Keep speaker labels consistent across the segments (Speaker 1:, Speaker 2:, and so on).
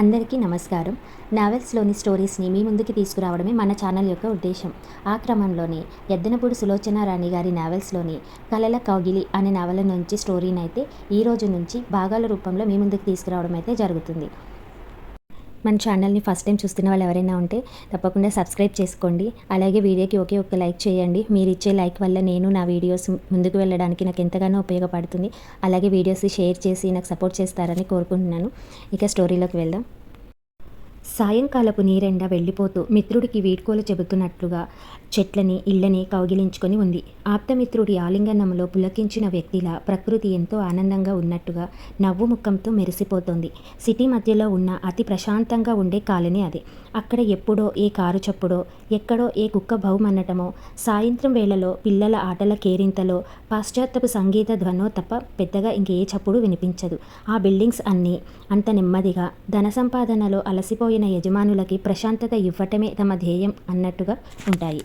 Speaker 1: అందరికీ నమస్కారం. నావెల్స్లోని స్టోరీస్ని మీ ముందుకి తీసుకురావడమే మన ఛానల్ యొక్క ఉద్దేశం. ఆ క్రమంలోనే ఎద్దనపూడి సులోచన రాణి గారి నావెల్స్లోని కలల కౌగిలి అనే నవల నుంచి స్టోరీని అయితే ఈ రోజు నుంచి భాగాల రూపంలో మీ ముందుకు తీసుకురావడం అయితే జరుగుతుంది. మన ఛానల్ని ఫస్ట్ టైం చూస్తున్న వాళ్ళు ఎవరైనా ఉంటే తప్పకుండా సబ్స్క్రైబ్ చేసుకోండి. అలాగే వీడియోకి ఒకే ఒక లైక్ చేయండి. మీరు ఇచ్చే లైక్ వల్ల నేను నా వీడియోస్ ముందుకు వెళ్ళడానికి నాకు ఎంతగానో ఉపయోగపడుతుంది. అలాగే వీడియోస్ షేర్ చేసి నాకు సపోర్ట్ చేస్తారని కోరుకుంటున్నాను. ఇక స్టోరీలోకి వెళ్దాం. సాయంకాలపు నీరెండ వెళ్ళిపోతూ మిత్రుడికి వీడ్కోలు చెబుతున్నట్లుగా చెట్లని ఇళ్ళని కౌగిలించుకొని ఉంది. ఆప్తమిత్రుడి ఆలింగనంలో పులకించిన వ్యక్తిలా ప్రకృతి ఎంతో ఆనందంగా ఉన్నట్టుగా నవ్వు ముఖంతో మెరిసిపోతోంది. సిటీ మధ్యలో ఉన్న అతి ప్రశాంతంగా ఉండే కాలనీ అది. అక్కడ ఎప్పుడో ఏ కారు చప్పుడో ఎక్కడో ఏ కుక్క భౌమనటమో సాయంత్రం వేళలో పిల్లల ఆటల కేరింతలో పాశ్చాత్యపు సంగీత ధ్వనో తప్ప పెద్దగా ఇంకే చప్పుడు వినిపించదు. ఆ బిల్డింగ్స్ అన్నీ అంత నెమ్మదిగా ధన సంపాదనలో అలసిపోయిన యజమానులకి ప్రశాంతత ఇవ్వటమే తమ ధ్యేయం అన్నట్టుగా ఉంటాయి.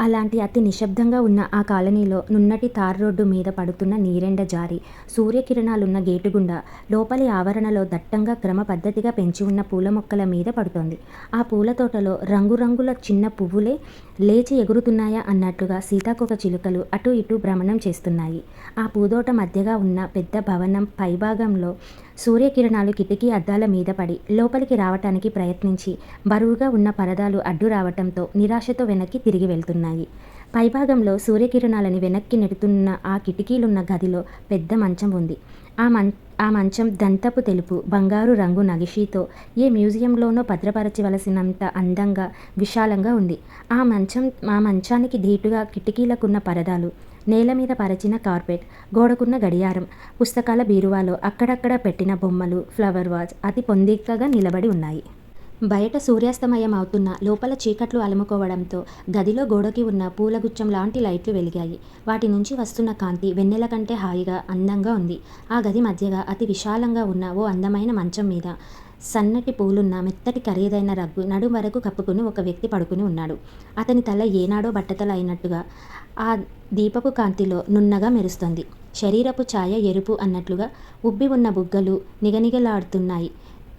Speaker 1: అలాంటి అతి నిశ్శబ్దంగా ఉన్న ఆ కాలనీలో నున్నటి తార్ రోడ్డు మీద పడుతున్న నీరెండ జారి సూర్యకిరణాలున్న గేటు గుండా లోపలి ఆవరణలో దట్టంగా క్రమ పద్ధతిగా పెంచి ఉన్న పూల మొక్కల మీద పడుతోంది. ఆ పూల తోటలో రంగురంగుల చిన్న పువ్వులే లేచి ఎగురుతున్నాయా అన్నట్టుగా సీతాకొక చిలుకలు అటు ఇటు భ్రమణం చేస్తున్నాయి. ఆ పూదోట మధ్యగా ఉన్న పెద్ద భవనం పైభాగంలో సూర్యకిరణాలు కిటికీ అద్దాల మీద పడి లోపలికి రావటానికి ప్రయత్నించి బరువుగా ఉన్న పరదాలు అడ్డు రావటంతో నిరాశతో వెనక్కి తిరిగి వెళ్తున్నాయి. పైభాగంలో సూర్యకిరణాలని వెనక్కి నెడుతున్న ఆ కిటికీలున్న గదిలో పెద్ద మంచం ఉంది. ఆ మం ఆ మంచం దంతపు తెలుపు బంగారు రంగు నగిషీతో ఏ మ్యూజియంలోనో భద్రపరచవలసినంత అందంగా విశాలంగా ఉంది. ఆ మంచం ఆ మంచానికి ధీటుగా కిటికీలకున్న పరదాలు నేల మీద పరచిన కార్పెట్ గోడకున్న గడియారం పుస్తకాల బీరువాలో అక్కడక్కడ పెట్టిన బొమ్మలు ఫ్లవర్ వాజ్ అతి పొందికగా నిలబడి ఉన్నాయి. బయట సూర్యాస్తమయం అవుతున్న లోపల చీకట్లు అలుముకోవడంతో గదిలో గోడకి ఉన్న పూలగుచ్చం లాంటి లైట్లు వెలిగాయి. వాటి నుంచి వస్తున్న కాంతి వెన్నెల కంటే హాయిగా అందంగా ఉంది. ఆ గది మధ్యగా అతి విశాలంగా ఉన్న ఓ అందమైన మంచం మీద సన్నటి పూలున్న మెత్తటి ఖరీదైన రగ్గు నడుం వరకు కప్పుకుని ఒక వ్యక్తి పడుకుని ఉన్నాడు. అతని తల ఏనాడో బట్టతల అయినట్టుగా ఆ దీపపు కాంతిలో నున్నగా మెరుస్తుంది. శరీరపు ఛాయ ఎరుపు అన్నట్లుగా ఉబ్బి ఉన్న బుగ్గలు నిగనిగలాడుతున్నాయి.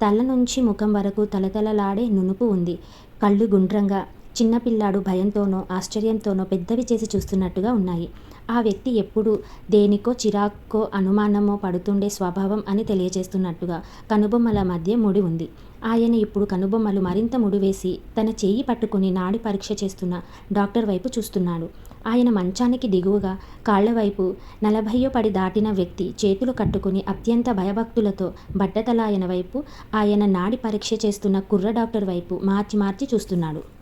Speaker 1: తల నుంచి ముఖం వరకు తలతలలాడే నునుపు ఉంది. కళ్ళు గుండ్రంగా చిన్నపిల్లాడు భయంతోనో ఆశ్చర్యంతోనో పెద్దవి చేసి చూస్తున్నట్టుగా ఉన్నాయి. ఆ వ్యక్తి ఎప్పుడు దేనికో చిరాక్కో అనుమానమో పడుతుండే స్వభావం అని తెలియజేస్తున్నట్టుగా కనుబొమ్మల మధ్య ముడి ఉంది. ఆయన ఇప్పుడు కనుబొమ్మలు మరింత ముడివేసి తన చెయ్యి పట్టుకుని నాడి పరీక్ష చేస్తున్న డాక్టర్ వైపు చూస్తున్నాడు. ఆయన మంచానికి దిగువగా కాళ్ళ వైపు నలభయో పడి దాటిన వ్యక్తి చేతులు కట్టుకుని అత్యంత భయభక్తులతో బట్టతలాయన వైపు ఆయన నాడి పరీక్ష చేస్తున్న కుర్ర డాక్టర్ వైపు మార్చి మార్చి చూస్తున్నాడు.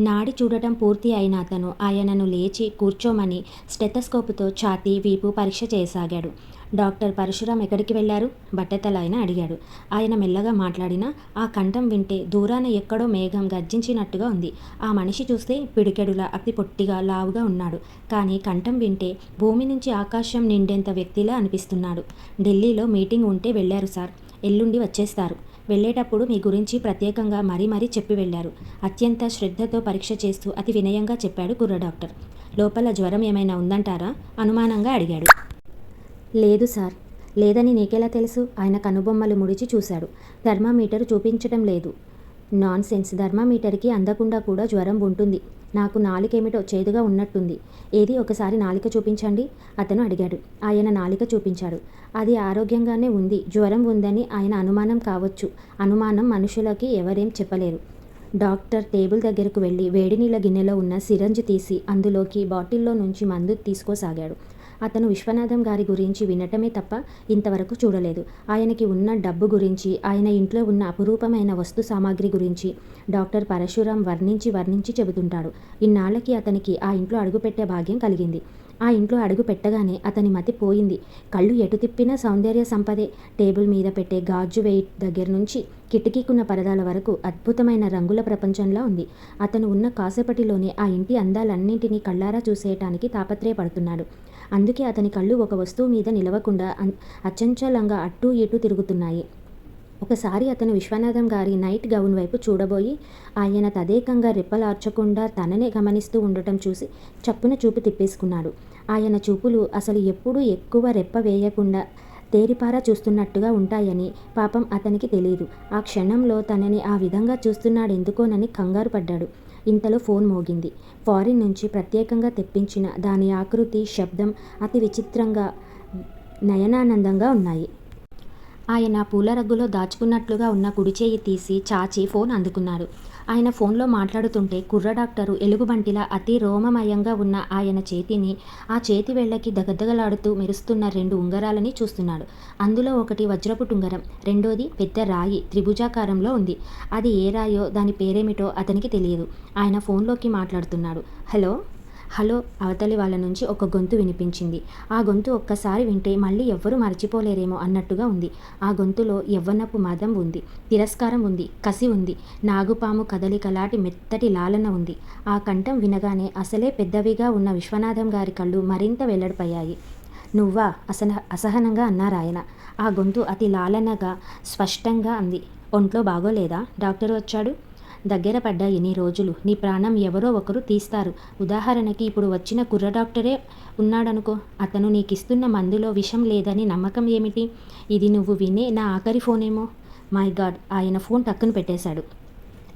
Speaker 1: నాడి చూడటం పూర్తి అయిన అతను ఆయనను లేచి కూర్చోమని స్టెతస్కోపుతో ఛాతీ వీపు పరీక్ష చేయసాగాడు. డాక్టర్ పరశురాం ఎక్కడికి వెళ్ళారు? బట్టతల ఆయన అడిగాడు. ఆయన మెల్లగా మాట్లాడినా ఆ కంఠం వింటే దూరాన ఎక్కడో మేఘం గర్జించినట్టుగా ఉంది. ఆ మనిషి చూస్తే పిడికెడులా అతి పొట్టిగా లావుగా ఉన్నాడు. కానీ కంఠం వింటే భూమి నుంచి ఆకాశం నిండేంత వ్యక్తిలా అనిపిస్తున్నాడు. ఢిల్లీలో మీటింగ్ ఉంటే వెళ్ళారు సార్. ఎల్లుండి వచ్చేస్తారు. వెళ్ళేటప్పుడు మీ గురించి ప్రత్యేకంగా మరీ మరీ చెప్పి వెళ్ళారు. అత్యంత శ్రద్ధతో పరీక్ష చేస్తూ అతి వినయంగా చెప్పాడు గుర్ర డాక్టర్. లోపల జ్వరం ఏమైనా ఉందంటారా? అనుమానంగా అడిగాడు. లేదు సార్. లేదని నీకెలా తెలుసు? ఆయన కనుబొమ్మలు ముడిచి చూశాడు. థర్మామీటర్ చూపించటం లేదు. నాన్ సెన్స్ థర్మామీటర్కి అందకుండా కూడా జ్వరం ఉంటుంది. నాకు నాలికేమిటో చేదుగా ఉన్నట్టుంది. ఏది? ఒకసారి నాలిక చూపించండి. అతను అడిగాడు. ఆయన నాలిక చూపించాడు. అది ఆరోగ్యంగానే ఉంది. జ్వరం ఉందని ఆయన అనుమానం కావచ్చు. అనుమానం మనుషులకి ఎవరేం చెప్పలేరు. డాక్టర్ టేబుల్ దగ్గరకు వెళ్ళి వేడి నీళ్ళ గిన్నెలో ఉన్న సిరంజ్ తీసి అందులోకి బాటిల్లో నుంచి మందు తీసుకోసాగాడు. అతను విశ్వనాథం గారి గురించి వినటమే తప్ప ఇంతవరకు చూడలేదు. ఆయనకి ఉన్న డబ్బు గురించి ఆయన ఇంట్లో ఉన్న అపురూపమైన వస్తు సామాగ్రి గురించి డాక్టర్ పరశురాం వర్ణించి వర్ణించి చెబుతుంటాడు. ఇన్నాళ్ళకి అతనికి ఆ ఇంట్లో అడుగుపెట్టే భాగ్యం కలిగింది. ఆ ఇంట్లో అడుగు పెట్టగానే అతని మతి పోయింది. కళ్ళు ఎటు తిప్పినా సౌందర్య సంపదే. టేబుల్ మీద పెట్టే గాజు వెయిట్ దగ్గర నుంచి కిటికీకున్న పరదాల వరకు అద్భుతమైన రంగుల ప్రపంచంలా ఉంది. అతను ఉన్న కాసేపటిలోనే ఆ ఇంటి అందాలన్నింటినీ కళ్ళారా చూసేయటానికి తాపత్రయపడుతున్నాడు. అందుకే అతని కళ్ళు ఒక వస్తువు మీద నిలవకుండా అచంచలంగా అటూ ఇటూ తిరుగుతున్నాయి. ఒకసారి అతను విశ్వనాథం గారి నైట్ గౌన్ వైపు చూడబోయి ఆయన తదేకంగా రెప్పలార్చకుండా తననే గమనిస్తూ ఉండటం చూసి చప్పున చూపు తిప్పేసుకున్నాడు. ఆయన చూపులు అసలు ఎప్పుడూ ఎక్కువ రెప్ప వేయకుండా తేరిపారా చూస్తున్నట్టుగా ఉంటాయని పాపం అతనికి తెలియదు ఆ క్షణంలో తనని ఆ విధంగా చూస్తున్నాడెందుకోనని కంగారు పడ్డాడు. ఇంతలో ఫోన్ మోగింది. ఫారిన్ నుంచి ప్రత్యేకంగా తెప్పించిన దాని ఆకృతి శబ్దం అతి విచిత్రంగా నయనానందంగా ఉన్నాయి. ఆయన పూల రగ్గులో దాచుకున్నట్లుగా ఉన్న కుడిచేయి తీసి చాచి ఫోన్ అందుకున్నారు ఆయన ఫోన్లో మాట్లాడుతుంటే కుర్ర డాక్టరు ఎలుగుబంటిలా అతి రోమమయంగా ఉన్న ఆయన చేతిని ఆ చేతి వేళ్ళకి దగదగలాడుతూ మెరుస్తున్న రెండు ఉంగరాలని చూస్తున్నాడు. అందులో ఒకటి వజ్రపు టుంగరం రెండోది పెద్ద రాయి త్రిభుజాకారంలో ఉంది. అది ఏ రాయో దాని పేరేమిటో అతనికి తెలియదు. ఆయన ఫోన్లోకి మాట్లాడుతున్నాడు. హలో? హలో అవతలి వాళ్ళ నుంచి ఒక గొంతు వినిపించింది. ఆ గొంతు ఒక్కసారి వింటే మళ్ళీ ఎవ్వరూ మర్చిపోలేరేమో అన్నట్టుగా ఉంది. ఆ గొంతులో యవ్వనపు మదం ఉంది తిరస్కారం ఉంది కసి ఉంది నాగుపాము కదలికలాటి మెత్తటి లాలన ఉంది. ఆ కంఠం వినగానే అసలే పెద్దవిగా ఉన్న విశ్వనాథం గారి కళ్ళు మరింత వెల్లడిపోయాయి. నువ్వా? అసహ అసహనంగా అన్నారాయన ఆ గొంతు అతి లాలనగా స్పష్టంగా అంది. ఒంట్లో బాగోలేదా? డాక్టర్ వచ్చాడు? దగ్గర పడ్డ ఎన్ని రోజులు? నీ ప్రాణం ఎవరో ఒకరు తీస్తారు. ఉదాహరణకి ఇప్పుడు వచ్చిన కుర్ర డాక్టరే ఉన్నాడనుకో అతను నీకిస్తున్న మందులో విషం లేదని నమ్మకం ఏమిటి? ఇది నువ్వు వినే నా ఆఖరి ఫోనేమో? మై గాడ్ ఆయన ఫోన్ టక్కున పెట్టేశాడు.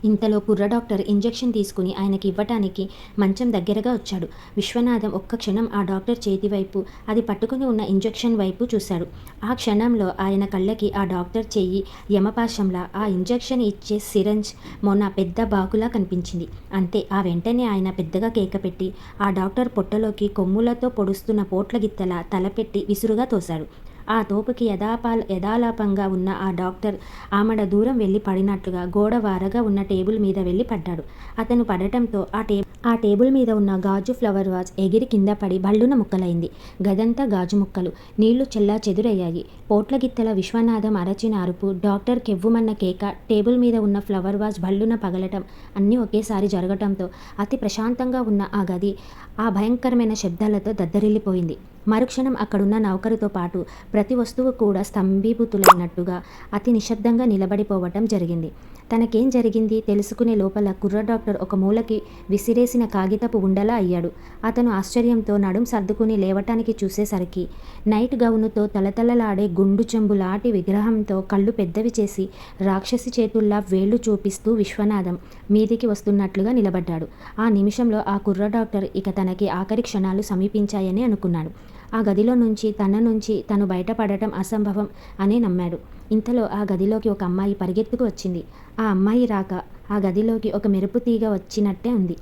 Speaker 1: ఇంతలో కుర్ర డాక్టర్ ఇంజెక్షన్ తీసుకుని ఆయనకి ఇవ్వటానికి మంచం దగ్గరగా వచ్చాడు. విశ్వనాథం ఒక్క క్షణం ఆ డాక్టర్ చేతి వైపు అది పట్టుకుని ఉన్న ఇంజెక్షన్ వైపు చూశాడు. ఆ క్షణంలో ఆయన కళ్ళకి ఆ డాక్టర్ చెయ్యి యమపాశంలా ఆ ఇంజెక్షన్ ఇచ్చే సిరంజ్ మొన్న పెద్ద బాకులా కనిపించింది. అంతే ఆ వెంటనే ఆయన పెద్దగా కేక పెట్టి ఆ డాక్టర్ పొట్టలోకి కొమ్ములతో పొడుస్తున్న పోట్ల గిత్తలా తలపెట్టి విసురుగా తోశాడు. ఆ తోపుకి యథాపాల యథాలాపంగా ఉన్న ఆ డాక్టర్ ఆమడ దూరం వెళ్ళి పడినట్లుగా గోడ వారగా ఉన్న టేబుల్ మీద వెళ్ళి పడ్డాడు. అతను పడటంతో ఆ టే ఆ టేబుల్ మీద ఉన్న గాజు ఫ్లవర్ వాజ్ ఎగిరి కింద పడి బళ్ళున ముక్కలైంది. గదంతా గాజు ముక్కలు. నీళ్ళు చెల్లా చెదురయ్యాయి. పోట్లగిత్తెల విశ్వనాథం అరచిన అరుపు డాక్టర్ కెవ్వుమన్న కేక టేబుల్ మీద ఉన్న ఫ్లవర్ వాజ్ బళ్ళున పగలటం అన్నీ ఒకేసారి జరగటంతో అతి ప్రశాంతంగా ఉన్న ఆ గది ఆ భయంకరమైన శబ్దాలతో దద్దరిల్లిపోయింది. మరుక్షణం అక్కడున్న నౌకరుతో పాటు ప్రతి వస్తువు కూడా స్తంభీభూతులైనట్టుగా అతి నిశ్శబ్దంగా నిలబడిపోవటం జరిగింది. తనకేం జరిగింది తెలుసుకునే లోపల కుర్ర డాక్టర్ ఒక మూలకి విసిరేసిన కాగితపు ఉండలా అయ్యాడు. అతను ఆశ్చర్యంతో నడుం సర్దుకుని లేవటానికి చూసేసరికి నైట్ గౌనుతో తలతలలాడే గుండు చెంబులాటి విగ్రహంతో కళ్ళు పెద్దవి చేసి రాక్షసి చేతుల్లా వేళ్ళు చూపిస్తూ విశ్వనాథం మీదికి వస్తున్నట్లుగా నిలబడ్డాడు. ఆ నిమిషంలో ఆ కుర్ర డాక్టర్ ఇక తనకి ఆఖరి క్షణాలు సమీపించాయని అనుకున్నాడు. ఆ గదిలో నుంచి తన నుంచి తను బయటపడటం అసంభవం అనే నమ్మాడు. ఇంతలో ఆ గదిలోకి ఒక అమ్మాయి పరిగెత్తుకు వచ్చింది. ఆ అమ్మాయి రాక ఆ గదిలోకి ఒక మెరుపు తీగ వచ్చినట్టే ఉంది.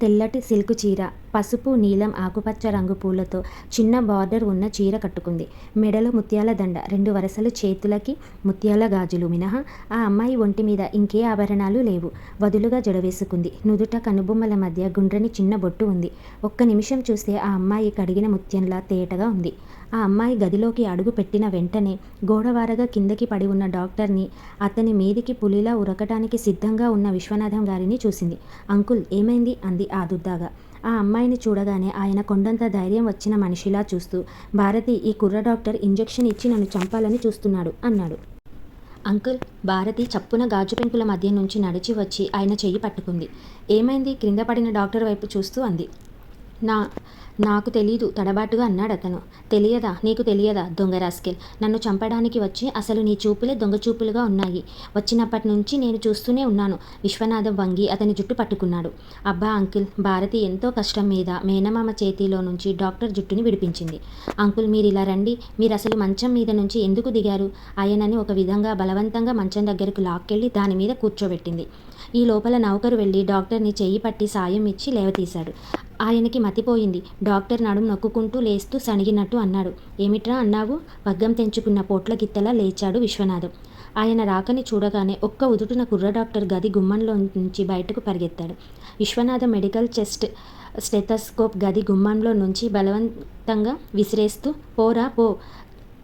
Speaker 1: తెల్లటి సిల్క్ చీర పసుపు నీలం ఆకుపచ్చ రంగు పూలతో చిన్న బార్డర్ ఉన్న చీర కట్టుకుంది. మెడలో ముత్యాల దండ రెండు వరసలు చేతులకి ముత్యాల గాజులు. మినహా ఆ అమ్మాయి ఒంటి మీద ఇంకే ఆభరణాలు లేవు. వదులుగా జడవేసుకుంది. నుదుట కనుబొమ్మల మధ్య గుండ్రని చిన్న బొట్టు ఉంది. ఒక్క నిమిషం చూస్తే ఆ అమ్మాయి కడిగిన ముత్యంలా తేటగా ఉంది. ఆ అమ్మాయి గదిలోకి అడుగు పెట్టిన వెంటనే గోడవారగా కిందకి పడి ఉన్న డాక్టర్ని అతని మీదికి పులిలా ఉరకటానికి సిద్ధంగా ఉన్న విశ్వనాథం గారిని చూసింది. అంకుల్ ఏమైంది? అంది ఆదుర్దాగా ఆ అమ్మాయిని చూడగానే ఆయన కొండంత ధైర్యం వచ్చిన మనిషిలా చూస్తూ భారతి ఈ కుర్ర డాక్టర్ ఇంజెక్షన్ ఇచ్చి నన్ను చంపాలని చూస్తున్నాడు అన్నాడు. అంకుల్ భారతి చప్పున గాజు పెంకుల మధ్య నుంచి నడిచి వచ్చి ఆయన చెయ్యి పట్టుకుంది. ఏమైంది? క్రింద పడిన డాక్టర్ వైపు చూస్తూ అంది. నా నాకు తెలీదు తడబాటుగా అన్నాడు అతను. తెలియదా? నీకు తెలియదా? దొంగ రాస్కెల్. నన్ను చంపడానికి వచ్చి అసలు నీ చూపులే దొంగ చూపులుగా ఉన్నాయి. వచ్చినప్పటి నుంచి నేను చూస్తూనే ఉన్నాను. విశ్వనాథం వంగి అతని జుట్టు పట్టుకున్నాడు. అబ్బా అంకిల్ భారతి ఎంతో కష్టం మీద మేనమామ చేతిలో నుంచి డాక్టర్ జుట్టుని విడిపించింది. అంకుల్ మీరు ఇలా రండి. మీరు అసలు మంచం మీద నుంచి ఎందుకు దిగారు? ఆయనని ఒక విధంగా బలవంతంగా మంచం దగ్గరకు లాక్కెళ్ళి దాని మీద కూర్చోబెట్టింది. ఈ లోపల నౌకరు వెళ్ళి డాక్టర్ని చెయ్యి పట్టి సాయం ఇచ్చి లేవతీశాడు. ఆయనకి మతిపోయింది. డాక్టర్ నడుము నొక్కుకుంటూ లేస్తూ సణిగినట్టు అన్నాడు. ఏమిట్రా అన్నావు? పగ్గం తెంచుకున్న పోట్ల గిత్తలా లేచాడు విశ్వనాథం. ఆయన రాకని చూడగానే ఒక్క ఉదుటున కుర్ర డాక్టర్ గది గుమ్మంలో నుంచి బయటకు పరిగెత్తాడు. విశ్వనాథ మెడికల్ చెస్ట్ స్టెథస్కోప్ గది గుమ్మంలో నుంచి బలవంతంగా విసిరేస్తూ పోరా పో.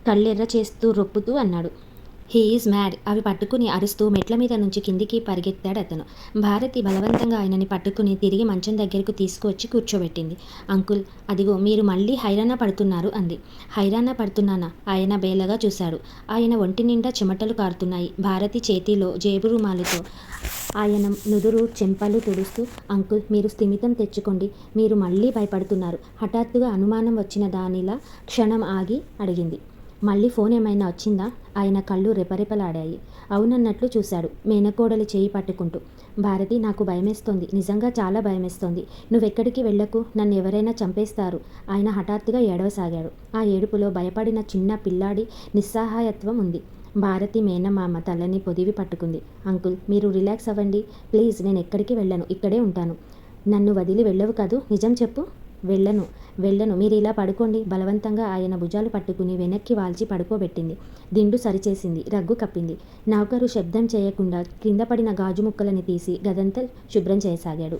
Speaker 1: కళ్ళెర్ర చేస్తూ రొప్పుతూ అన్నాడు. హీ ఈజ్ మ్యాడ్ అవి పట్టుకుని అరుస్తూ మెట్ల మీద నుంచి కిందికి పరిగెత్తాడు అతను. భారతి బలవంతంగా ఆయనని పట్టుకుని తిరిగి మంచం దగ్గరకు తీసుకువచ్చి కూర్చోబెట్టింది. అంకుల్ అదిగో మీరు మళ్ళీ హైరాణ పడుతున్నారు అంది. హైరాణ పడుతున్నానా? ఆయన బేలగా చూశాడు. ఆయన ఒంటి నిండా చెమటలు కారుతున్నాయి. భారతి చేతిలో జేబు రుమాలుతో ఆయన నుదురు చెంపలు తుడుస్తూ అంకుల్ మీరు స్థిమితం తెచ్చుకోండి. మీరు మళ్ళీ భయపడుతున్నారు. హఠాత్తుగా అనుమానం వచ్చిన దానిలా క్షణం ఆగి అడిగింది. మళ్ళీ ఫోన్ ఏమైనా వచ్చిందా? ఆయన కళ్ళు రెపరెపలాడాయి. అవునన్నట్లు చూశాడు మేనకోడలు చేయి పట్టుకుంటూ. భారతి నాకు భయమేస్తోంది. నిజంగా చాలా భయమేస్తోంది. నువ్వెక్కడికి వెళ్ళకు. నన్ను ఎవరైనా చంపేస్తారు. ఆయన హఠాత్తుగా ఏడవసాగాడు. ఆ ఏడుపులో భయపడిన చిన్న పిల్లాడి నిస్సహాయత్వం ఉంది. భారతి మేనమామ తలని పొదివి పట్టుకుంది. అంకుల్ మీరు రిలాక్స్ అవ్వండి. ప్లీజ్ నేను ఎక్కడికి వెళ్ళను. ఇక్కడే ఉంటాను. నన్ను వదిలి వెళ్ళవు కాదు? నిజం చెప్పు. వెళ్ళను. వెళ్ళను. మీరు ఇలా పడుకోండి. బలవంతంగా ఆయన భుజాలు పట్టుకుని వెనక్కి వాల్చి పడుకోబెట్టింది. దిండు సరిచేసింది. రగ్గు కప్పింది. నౌకరు శబ్దం చేయకుండా కింద పడిన గాజు ముక్కలని తీసి గదంతా శుభ్రం చేయసాగాడు.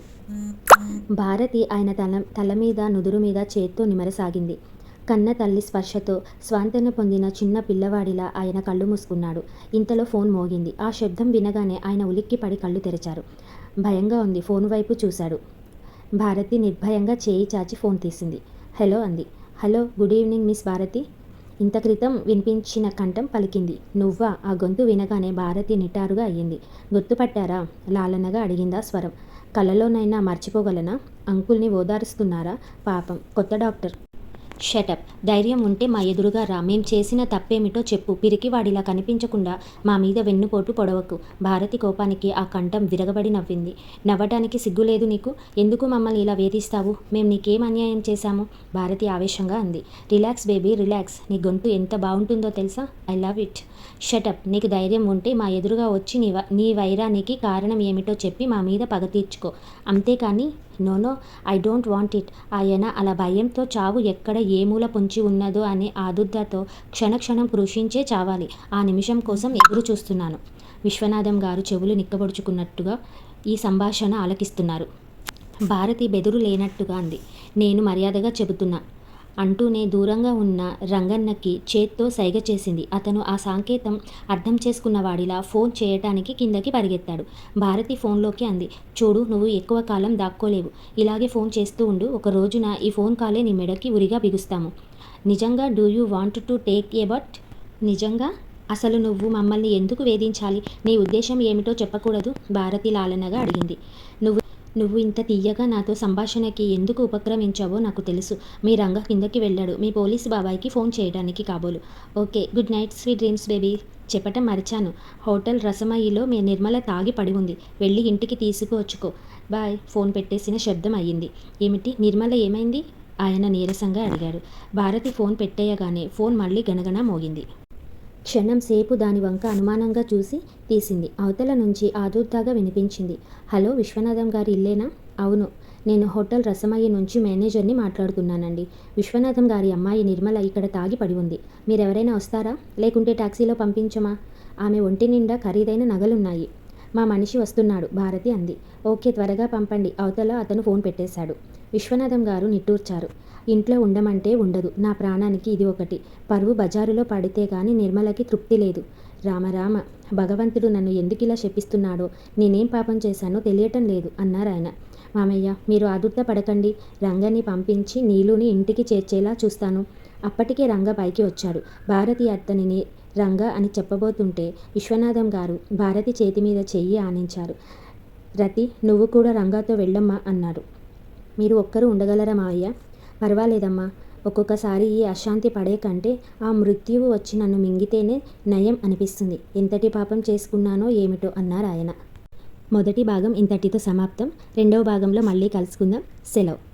Speaker 1: భారతి ఆయన తల తల మీద నుదురు మీద చేత్తో నిమరసాగింది. కన్న తల్లి స్పర్శతో స్వాంతన పొందిన చిన్న పిల్లవాడిలా ఆయన కళ్ళు మూసుకున్నాడు. ఇంతలో ఫోన్ మోగింది. ఆ శబ్దం వినగానే ఆయన ఉలిక్కిపడి కళ్ళు తెరిచారు. భయంగా ఉంది. ఫోన్ వైపు చూశాడు. భారతి నిర్భయంగా చేయి చాచి ఫోన్ తీసింది. హలో అంది. Hello good evening miss Bharati. ఇంత క్రితం వినిపించిన కంఠం పలికింది. నువ్వా ఆ గొంతు వినగానే భారతి నిటారుగా అయ్యింది. గుర్తుపట్టారా లాలనగా అడిగిందా స్వరం. కళ్ళలోనైనా మర్చిపోగలనా? అంకుల్ని ఓదారుస్తున్నారా? పాపం కొత్త డాక్టర్. షటప్ ధైర్యం ఉంటే మా ఎదురుగా రా. మేం చేసిన తప్పేమిటో చెప్పు. పిరికివాడిలా కనిపించకుండా మా మీద వెన్నుపోటు పొడవకు. భారతి కోపానికి ఆ కంఠం విరగబడి నవ్వింది. నవ్వటానికి సిగ్గులేదు నీకు? ఎందుకు మమ్మల్ని ఇలా వేధిస్తావు? మేము నీకేం అన్యాయం చేశాము? భారతి ఆవేశంగా అంది. Relax baby relax. నీ గొంతు ఎంత బాగుంటుందో తెలుసా? I love it. షటప్ నీకు ధైర్యం ఉంటే మా ఎదురుగా వచ్చి నీ నీ వైరానికి కారణం ఏమిటో చెప్పి మా మీద పగ తీర్చుకో. అంతేకాని no no I don't want it. ఆయన అలా భయంతో చావు ఎక్కడ ఏ మూల పొంచి ఉన్నదో అనే ఆదుర్దతో క్షణక్షణం కృషించే చావాలి. ఆ నిమిషం కోసం ఎదురు చూస్తున్నాను. విశ్వనాథం గారు చెవులు నిక్కబడుచుకున్నట్టుగా ఈ సంభాషణ ఆలకిస్తున్నారు. భారతి బెదురు లేనట్టుగా అంది. నేను మర్యాదగా చెబుతున్నా. అంటూనే దూరంగా ఉన్న రంగన్నకి చేత్తో సైగ చేసింది. అతను ఆ సాంకేతం అర్థం చేసుకున్న వాడిలా ఫోన్ చేయటానికి కిందకి పరిగెత్తాడు. భారతి ఫోన్లోకి అంది చూడు నువ్వు ఎక్కువ కాలం దాక్కోలేవు. ఇలాగే ఫోన్ చేస్తూ ఉండు. ఒక రోజున ఈ ఫోన్ కాలే నీ మెడకి ఉరిగా బిగుస్తాము. నిజంగా do you want to take a bet? నిజంగా? అసలు నువ్వు మమ్మల్ని ఎందుకు వేధించాలి? నీ ఉద్దేశం ఏమిటో చెప్పకూడదు భారతి లాలనగా అడిగింది. నువ్వు నువ్వు ఇంత తీయగా నాతో సంభాషణకి ఎందుకు ఉపక్రమించావో నాకు తెలుసు. మీ రంగ కిందకి వెళ్ళాడు. మీ పోలీసు బాబాయ్కి ఫోన్ చేయడానికి కాబోలు. Okay good night sweet dreams baby. చెప్పటం మరిచాను. హోటల్ రసమయ్యిలో మీ నిర్మల తాగి పడి ఉంది. వెళ్ళి ఇంటికి తీసుకువచ్చుకో. బాయ్ ఫోన్ పెట్టేసిన శబ్దం అయ్యింది. ఏమిటి? నిర్మల ఏమైంది? ఆయన నీరసంగా అడిగాడు. భారతి ఫోన్ పెట్టేయగానే ఫోన్ మళ్ళీ గనగన మోగింది. క్షణం సేపు దాని వంక అనుమానంగా చూసి తీసింది. అవతల నుంచి ఆదుర్దాగా వినిపించింది. హలో విశ్వనాథం గారి ఇల్లేనా? అవును. నేను హోటల్ రసమయ్య నుంచి మేనేజర్ని మాట్లాడుతున్నానండి. విశ్వనాథం గారి అమ్మాయి నిర్మల ఇక్కడ తాగి పడి ఉంది. మీరెవరైనా వస్తారా? లేకుంటే టాక్సీలో పంపించమా? ఆమె ఒంటి నిండా ఖరీదైన నగలున్నాయి. మా మనిషి వస్తున్నాడు భారతి అంది. ఓకే త్వరగా పంపండి. అవతల అతను ఫోన్ పెట్టేశాడు. విశ్వనాథం గారు నిట్టూర్చారు. ఇంట్లో ఉండమంటే ఉండదు. నా ప్రాణానికి ఇది ఒకటి. పరువు బజారులో పడితే గాని నిర్మలకి తృప్తి లేదు. రామరామ భగవంతుడు నన్ను ఎందుకు ఇలా శపిస్తున్నాడో నేనేం పాపం చేశానో తెలియటం లేదు అన్నారు ఆయన. మామయ్య మీరు ఆదుర్త పడకండి. రంగని పంపించి నీలుని ఇంటికి చేర్చేలా చూస్తాను. అప్పటికే రంగ పైకి వచ్చాడు. భారతి అతనిని రంగ అని చెప్పబోతుంటే విశ్వనాథం గారు భారతి చేతి మీద చెయ్యి ఆనించారు. రతి నువ్వు కూడా రంగాతో వెళ్ళమ్మా అన్నారు మీరు ఒక్కరు ఉండగలరా మావయ్య? పర్వాలేదమ్మా. ఒక్కొక్కసారి ఈ అశాంతి పడే కంటే ఆ మృత్యువు వచ్చి నన్ను మింగితేనే నయం అనిపిస్తుంది. ఎంతటి పాపం చేసుకున్నానో ఏమిటో అన్నారు ఆయన మొదటి భాగం ఇంతటితో సమాప్తం. రెండవ భాగంలో మళ్ళీ కలుసుకుందాం. సెలవు.